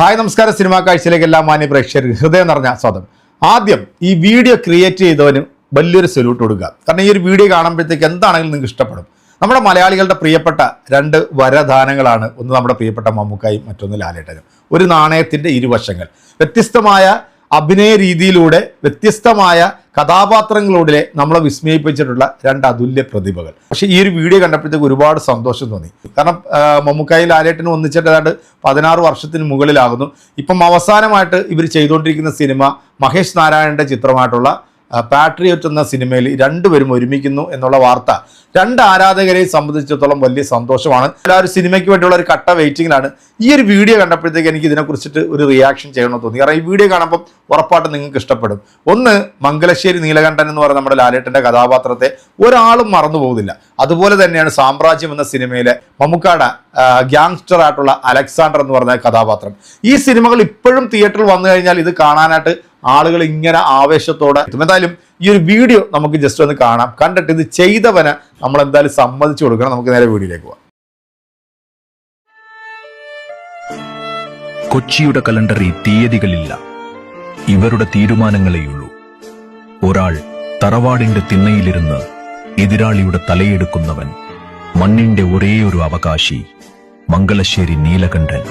Hi നമസ്കാരം. Cinema കാഴ്ചയിലേക്ക് എല്ലാ മാന്യ പ്രേക്ഷകർക്ക് ഹൃദയം നിറഞ്ഞ സ്വാഗതം. ആദ്യം ഈ വീഡിയോ ക്രിയേറ്റ് ചെയ്തവന് വലിയൊരു സല്യൂട്ട് കൊടുക്കുക. കാരണം ഈ ഒരു വീഡിയോ കാണുമ്പോഴത്തേക്ക് എന്താണെങ്കിലും നിങ്ങൾക്ക് ഇഷ്ടപ്പെടും. നമ്മുടെ മലയാളികളുടെ പ്രിയപ്പെട്ട രണ്ട് വരദാനങ്ങളാണ് ഒന്ന് നമ്മുടെ പ്രിയപ്പെട്ട മമ്മൂക്കായും മറ്റൊന്ന് ലാലേട്ടനും. ഒരു നാണയത്തിന്റെ ഇരുവശങ്ങൾ. വ്യത്യസ്തമായ അഭിനയ രീതിയിലൂടെ വ്യത്യസ്തമായ കഥാപാത്രങ്ങളിലൂടെ നമ്മളെ വിസ്മയിപ്പിച്ചിട്ടുള്ള രണ്ട് അതുല്യ പ്രതിഭകൾ. പക്ഷേ ഈ ഒരു വീഡിയോ കണ്ടപ്പോഴത്തേക്ക് ഒരുപാട് സന്തോഷം തോന്നി. കാരണം മമ്മൂക്കായി ലാലേട്ടനും ഒന്നിച്ചിട്ട് ഏതാണ്ട് പതിനാറ് വർഷത്തിന് മുകളിലാകുന്നു. ഇപ്പം അവസാനമായിട്ട് ഇവർ ചെയ്തുകൊണ്ടിരിക്കുന്ന സിനിമ മഹേഷ് നാരായണന്റെ ചിത്രമായിട്ടുള്ള പാട്രിയോട്ട് എന്ന സിനിമയിൽ രണ്ടുപേരും ഒരുമിക്കുന്നു എന്നുള്ള വാർത്ത. രണ്ട് ആരാധകരെ സംബന്ധിച്ചിടത്തോളം വലിയ സന്തോഷമാണ്. ആ ഒരു സിനിമയ്ക്ക് വേണ്ടിയുള്ള ഒരു കട്ട വെയിറ്റിങ്ങിലാണ് ഈ ഒരു വീഡിയോ കണ്ടപ്പോഴത്തേക്ക് എനിക്ക് ഇതിനെക്കുറിച്ചിട്ട് ഒരു റിയാക്ഷൻ ചെയ്യണമെന്ന് തോന്നി. കാരണം ഈ വീഡിയോ കാണുമ്പോൾ ഉറപ്പായിട്ട് നിങ്ങൾക്ക് ഇഷ്ടപ്പെടും. ഒന്ന് മംഗലശ്ശേരി നീലകണ്ഠൻ എന്ന് പറയുന്ന നമ്മുടെ ലാലേട്ടന്റെ കഥാപാത്രത്തെ ഒരാളും മറന്നു പോകുന്നില്ല. അതുപോലെ തന്നെയാണ് സാമ്രാജ്യം എന്ന സിനിമയിലെ മമ്മൂക്കാട ഗ്യാങ്സ്റ്റർ ആയിട്ടുള്ള അലക്സാണ്ടർ എന്ന് പറഞ്ഞ കഥാപാത്രം. ഈ സിനിമകൾ ഇപ്പോഴും തിയേറ്ററിൽ വന്നു കഴിഞ്ഞാൽ ഇത് കാണാനായിട്ട് ആളുകൾ ഇങ്ങനെ ആവേശത്തോടെ എന്തായാലും ഈ ഒരു വീഡിയോ നമുക്ക് ജസ്റ്റ് ഒന്ന് കാണാം. കണ്ടിട്ട് ഇത് ചെയ്തവന് നമ്മൾ എന്തായാലും സമ്മതിച്ചു കൊടുക്കണം. നമുക്ക് നേരെ വീഡിയോയിലേക്ക് പോവാം. കൊച്ചിയുടെ കലണ്ടറിൽ തീയതികളില്ല. ഇവരുടെ തീരുമാനങ്ങളെയുള്ളൂ. ഒരാൾ തറവാടിന്റെ തിണ്ണയിലിരുന്ന് എതിരാളിയുടെ തലയെടുക്കുന്നവൻ മണ്ണിന്റെ ഒരേയൊരു അവകാശി മംഗലശ്ശേരി നീലകണ്ഠൻ.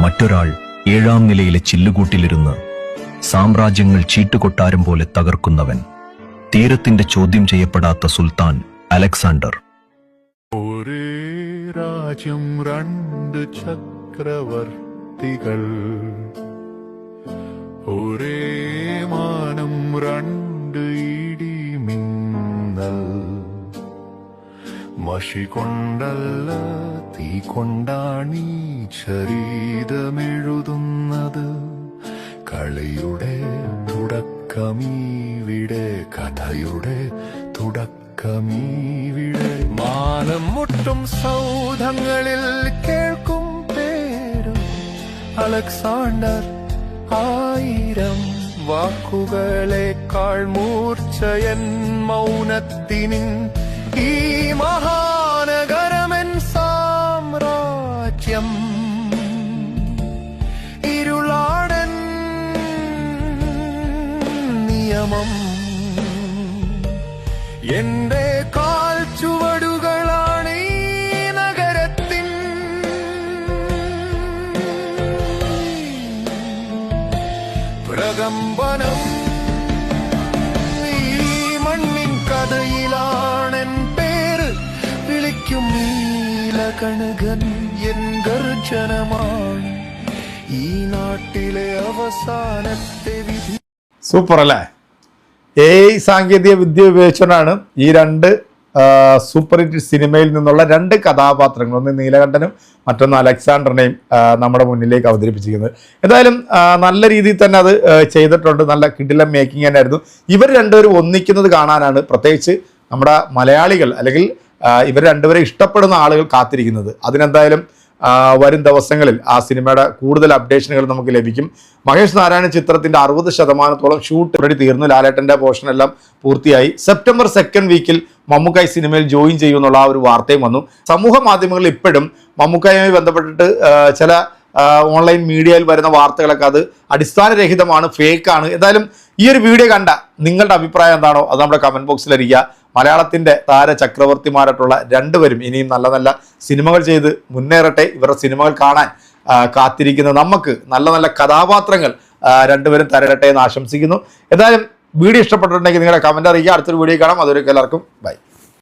മറ്റൊരാൾ ഏഴാം നിലയിലെ ചില്ലുകൂട്ടിലിരുന്ന് സാമ്രാജ്യങ്ങൾ ചീട്ടുകൊട്ടാരം പോലെ തകർക്കുന്നവൻ. തീരത്തിന്റെ ചോദ്യം ചെയ്യപ്പെടാത്ത സുൽത്താൻ അലക്സാണ്ടർ. ഒരേ രാജ്യം രണ്ട് ചക്രവർത്തികൾ. ഒരേ മാനം രണ്ട് ഇടിമിന്നൽ മഷി കൊണ്ടല്ല തീ കൊണ്ടാണീ ശരീരമെഴുതുന്നത് കളിയുടെ തുടക്കമീവിടെ കഥയുടെ തുടക്കമീവിടെ. മാനം മുട്ടും സൗധങ്ങളിൽ കേൾക്കും പേരും. അലക്സാണ്ടർ ആയിരം വാക്കുകളെക്കാൾ മൂർച്ചയൻ മൗനത്തിനിൻ ഈ മഹാനഗരമൻ നിയമം എന്റെ കാൽ ചുവടുകളാണ് നഗരത്തിൻ. പ്രകമ്പനം ഈ മണ്ണിൻ കഥയിലാണെൻ പേര്. വിളിക്കും നീലകണകൻ എൻ ഗർജനമാണ്. ഈ നാട്ടിലെ അവസാനത്തെ വിധി. സൂപ്പർ അല്ലേ എ ഐ സാങ്കേതിക വിദ്യ ഉപയോഗിച്ചുകൊണ്ടാണ് ഈ രണ്ട് സൂപ്പർ ഹിറ്റ് സിനിമയിൽ നിന്നുള്ള രണ്ട് കഥാപാത്രങ്ങൾ. ഒന്ന് നീലകണ്ഠനും മറ്റൊന്ന് അലക്സാണ്ടറിനെയും നമ്മുടെ മുന്നിലേക്ക് അവതരിപ്പിച്ചിരിക്കുന്നത്. എന്തായാലും നല്ല രീതിയിൽ തന്നെ അത് ചെയ്തിട്ടുണ്ട്. നല്ല കിടിലം മേക്കിംഗ് തന്നെയായിരുന്നു. ഇവർ രണ്ടുപേരും ഒന്നിക്കുന്നത് കാണാനാണ്. പ്രത്യേകിച്ച് നമ്മുടെ മലയാളികൾ അല്ലെങ്കിൽ ഇവർ രണ്ടുപേരെ ഇഷ്ടപ്പെടുന്ന ആളുകൾ കാത്തിരിക്കുന്നത്. അതിനെന്തായാലും വരും ദിവസങ്ങളിൽ ആ സിനിമയുടെ കൂടുതൽ അപ്ഡേഷനുകൾ നമുക്ക് ലഭിക്കും. മഹേഷ് നാരായണ ചിത്രത്തിന്റെ അറുപത് ശതമാനത്തോളം ഷൂട്ട് ഓൾറെഡി തീർന്നു. ലാലേട്ടന്റെ പോർഷൻ എല്ലാം പൂർത്തിയായി. സെപ്റ്റംബർ സെക്കൻഡ് വീക്കിൽ മമ്മൂക്കായി സിനിമയിൽ ജോയിൻ ചെയ്യുമെന്നുള്ള ആ ഒരു വാർത്തയും വന്നു. സമൂഹ മാധ്യമങ്ങളിൽ ഇപ്പോഴും മമ്മൂക്കായുമായി ബന്ധപ്പെട്ടിട്ട് ചില ഓൺലൈൻ മീഡിയയിൽ വരുന്ന വാർത്തകളൊക്കെ അത് അടിസ്ഥാനരഹിതമാണ് ഫേക്കാണ് എന്തായാലും ഈ ഒരു വീഡിയോ കണ്ട നിങ്ങളുടെ അഭിപ്രായം എന്താണോ അത് നമ്മുടെ കമന്റ് ബോക്സിൽ മലയാളത്തിന്റെ താര ചക്രവർത്തിമാരായിട്ടുള്ള രണ്ടുപേരും ഇനിയും നല്ല നല്ല സിനിമകൾ ചെയ്ത് മുന്നേറട്ടെ. ഇവരുടെ സിനിമകൾ കാണാൻ കാത്തിരിക്കുന്ന നമുക്ക് നല്ല നല്ല കഥാപാത്രങ്ങൾ രണ്ടുപേരും തരട്ടെ എന്ന് ആശംസിക്കുന്നു. എന്തായാലും വീഡിയോ ഇഷ്ടപ്പെട്ടിട്ടുണ്ടെങ്കിൽ നിങ്ങളുടെ കമന്റ് അറിയിക്കുക. അടുത്തൊരു വീഡിയോ കാണാം. അതുവരെ എല്ലാവർക്കും ബൈ